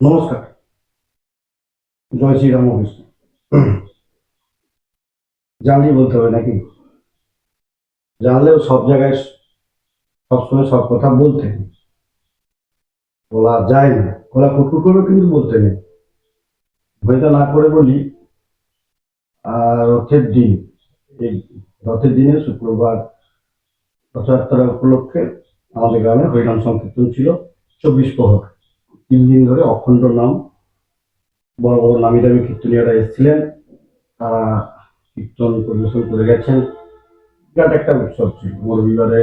নমস্কার। জয় শ্রী রামকৃষ্ণ জানলেই বলতে হবে নাকি? জানলেও সব জায়গায় সবসময় সব কথা বলতে নেই। বলা যায় না। বলা কুটকুট করেও কিন্তু বলতে নেই। ভয়টা না করে বলি, আর রথের দিন, এই রথের দিনে শুক্রবার রথযাত্রা উপলক্ষে আমাদের গ্রামে হরিনাম সংকীর্তন ছিল চব্বিশ প্রহর তিন দিন ধরে অখণ্ড নাম, বড় বড় নামি দামি কীর্তনীয়রা এসেছিলেন। তারা কীর্তন পরিবেশন করে গেছেন। বিরাট একটা উৎসব ছিল। রবিবারে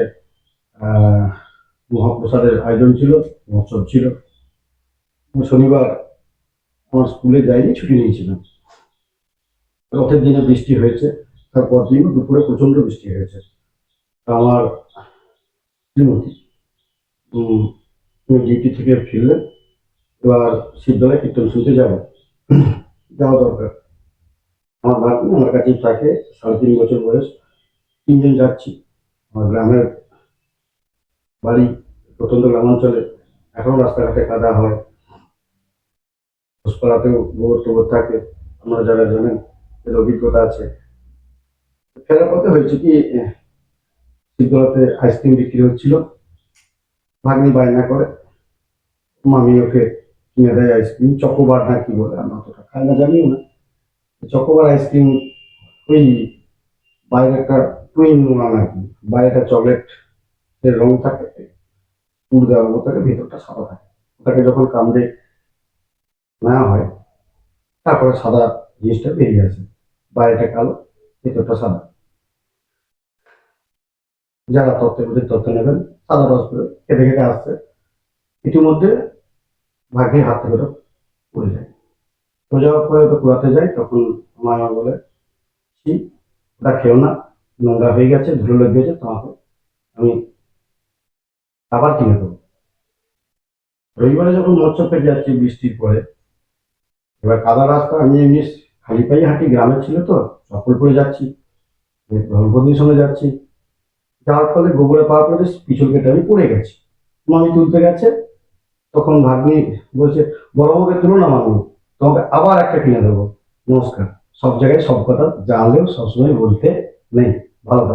মহাপ্রসাদের আয়োজন ছিল, মহোৎসব ছিল। শনিবার আমার স্কুলে যাইনি, ছুটি নিয়েছিলাম। রথের দিনে বৃষ্টি হয়েছে, তারপর দিন দুপুরে প্রচণ্ড বৃষ্টি হয়েছে। আমার শ্রীমতী ডিউটি থেকে ফিরলেন। এবার শিবদলায় কীর্তন শুনতে যাব। যাওয়া দরকার। আমার ভাগ্নি আমার কাছেই থাকে সাড়ে তিন বছর বয়স। তিনজন যাচ্ছি। আমার গ্রামের বাড়ি প্রত্যন্ত গ্রামাঞ্চলে। এখনও রাস্তাঘাটে কাদা হয়। ঘোষপাড়াতেও গোবর টোবর থাকে। আপনারা যারা জানেন এর অভিজ্ঞতা আছে। ফেরার পথে হয়েছে কি, শিবদলাতে আইসক্রিম বিক্রি হচ্ছিল। ভাগ্নি বায়না করে। মামি ওকে দেয় আইসক্রিম চকোবার না কি বলে আমি অতটা খাই না, জানিও না। চকোবার আইসক্রিম ওই বাইরে একটা টুইন ওয়ান আর কি বাইরেটা চকলেট এর রং থাকে, পুর দেওয়া ওটাকে ভেতরটা সাদা থাকে। ওটাকে যখন কামড়ে নেওয়া হয়, তারপরে সাদা জিনিসটা বেরিয়ে আসে বাইরেটা কালো, ভেতরটা সাদা। যারা তত্ত্বের মধ্যে তত্ত্ব নেবেন, সাদা রস করে খেতে খেতে আসছে। ইতিমধ্যে ভাগ্যের হাত থেকে ওটা পড়ে যায়। পড়ে যাওয়ার পরে ওটা কুড়াতে যায়, তখন মামা বলে কি ওটা খেও না, নোংরা হয়ে গেছে, ধুলো লেগে গেছে, তোমাকে আমি আবার কিনে দেবো। রবিবারে যখন মৎস্যপে যাচ্ছি বৃষ্টির পরে, এবার কাদা রাস্তা, আমি এমনি খালি পায়ে হাঁটি, গ্রামে ছিল তো চপ্পল পরে যাচ্ছি ধর্মপত্নীর সঙ্গে যাচ্ছি। যাওয়ার ফলে গোবরে পাওয়ার পরে পিছল কেটে আমি পড়ে গেছি। মামি তুলতে গেছে তখন ভাগ্নি বলছে, বড় আমাকে তুলো না মামি, তোমাকে আবার একটা কিনে দেবো। নমস্কার। সব জায়গায় সব কথা জানলেও সবসময় বলতে নেই। ভালো থাকো।